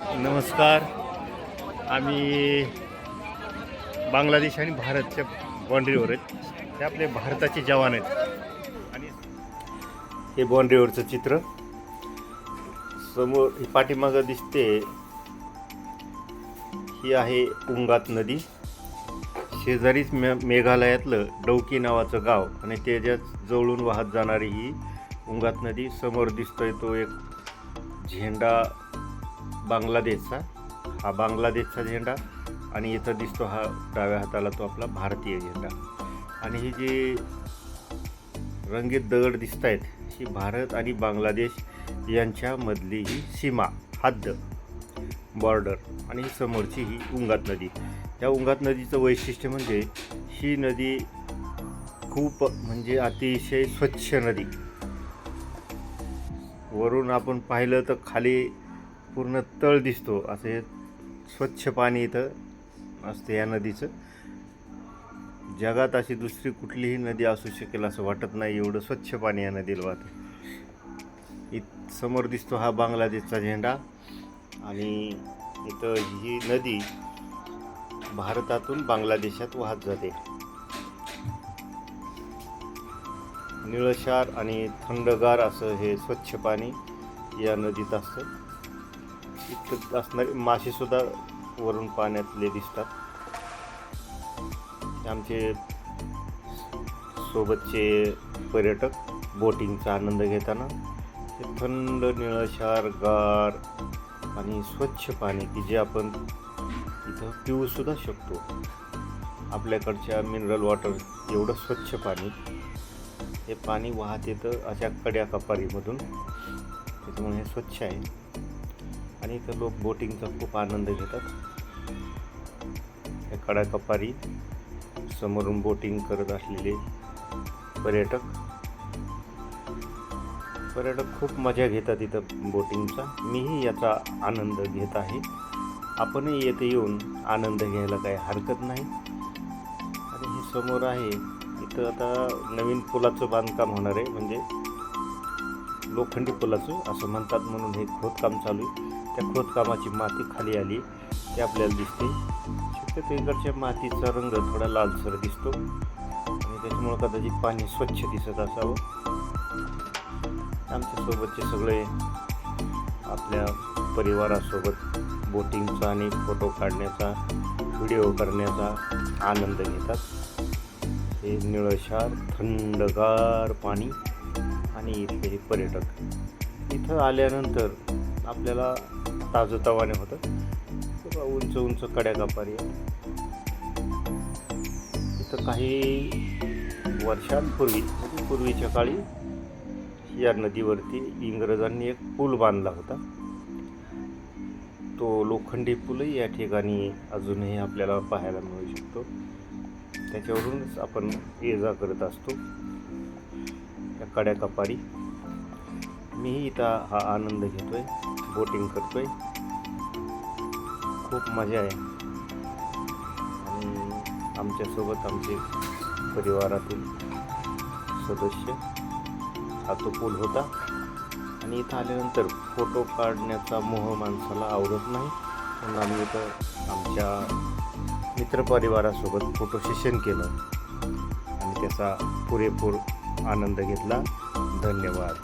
नमस्कार. आम्ही बांगलादेश आणि भारतच्या बाँड्रीवर आहेत. ते आपले भारताचे जवान आहेत. आणि हे बाँड्रीवरचं चित्र. समोर ही पाठीमागं दिसते. ही आहे उंगात नदी. शेजारीच मे मेघालयातलं डौकी नावाचं गाव. आणि त्याच्यात जवळून वाहत जाणारी ही उंगात नदी. समोर दिसतोय तो एक झेंडा बांगलादेशचा हा बांगलादेशचा झेंडा आणि इथं दिसतो हा डाव्या हाताला तो आपला भारतीय झेंडा. आणि ही जी रंगीत दगड दिसत आहेत ही भारत आणि बांगलादेश यांच्यामधली ही सीमा हद्द बॉर्डर आणि ही समोरची ही उंगात नदी. या उंगात नदीचं वैशिष्ट्य म्हणजे ही नदी खूप म्हणजे अतिशय स्वच्छ नदी. वरून आपण पाहिलं तर खाली पूर्ण तळ दिसतो. असं हे स्वच्छ पाणी इथं असते या नदीचं. जगात अशी दुसरी कुठलीही नदी असू शकेल असं वाटत नाही. एवढं स्वच्छ पाणी या नदीला वाहतं. इत समोर दिसतो हा बांगलादेशचा झेंडा. आणि इथं ही नदी भारतातून बांगलादेशात वाहत जाते. निळशार आणि थंडगार असं हे स्वच्छ पाणी या नदीत असतं. इतकं असणारे मासेसुद्धा वरून पाण्यातले दिसतात. हे आमचे सोबतचे पर्यटक बोटिंगचा आनंद घेताना थंड निळशार गार आणि स्वच्छ पाणी की जे आपण इथं पिऊसुद्धा शकतो. आपल्याकडच्या मिनरल वॉटर एवढं स्वच्छ पाणी हे पाणी वाहत येतं अशा कड्या कपारीमधून. त्याच्यामुळे हे स्वच्छ आहे. आणि इथं लोक बोटिंगचा खूप आनंद घेतात. या कडा कपारी समोरून बोटिंग करत असलेले पर्यटक. पर्यटक खूप मजा घेतात इथं बोटिंगचा. मीही याचा आनंद घेत आहे. आपणही येथे येऊन आनंद घ्यायला काही हरकत नाही. आणि हे समोर आहे इथं आता नवीन पुलाचं बांधकाम होणार आहे. म्हणजे लोखंडी पुलाचं असं म्हणतात म्हणून हे खोदकाम चालू आहे. त्या खोदकामाची माती खाली आली. ते आपल्याला दिसते. शक्यतो इकडच्या मातीचा रंग थोडा लालसर दिसतो. आणि त्याच्यामुळं कदाचित पाणी स्वच्छ दिसत असावं. आमच्यासोबतचे सगळे आपल्या परिवारासोबत बोटिंगचा आणि फोटो काढण्याचा व्हिडिओ करण्याचा आनंद घेतात. हे निळशार थंडगार पाणी आणि इथले हे पर्यटक. इथं आल्यानंतर आपल्याला ताजंतवाने होतं. उंच उंच कड्या कापारी इथं काही वर्षांपूर्वी म्हणजे पूर्वीच्या काळी या नदीवरती इंग्रजांनी एक पूल बांधला होता. तो लोखंडी पूलही या ठिकाणी अजूनही आपल्याला पाहायला मिळू शकतो. त्याच्यावरूनच आपण ये जा करत असतो. या कड्या कपारी मीही इथं हा आनंद घेतो आहे बोटिंग करतो आहे खूप मजा आहे. आणि आमच्यासोबत आमचे परिवारातील सदस्य हा तो पूल होता. आणि इथं आल्यानंतर फोटो काढण्याचा मोह माणसाला आवडत नाही. म्हणून आम्ही इथं आमच्या मित्रपरिवारासोबत फोटो सेशन केलं. आणि त्याचा पुरेपूर आनंद घेतला. धन्यवाद.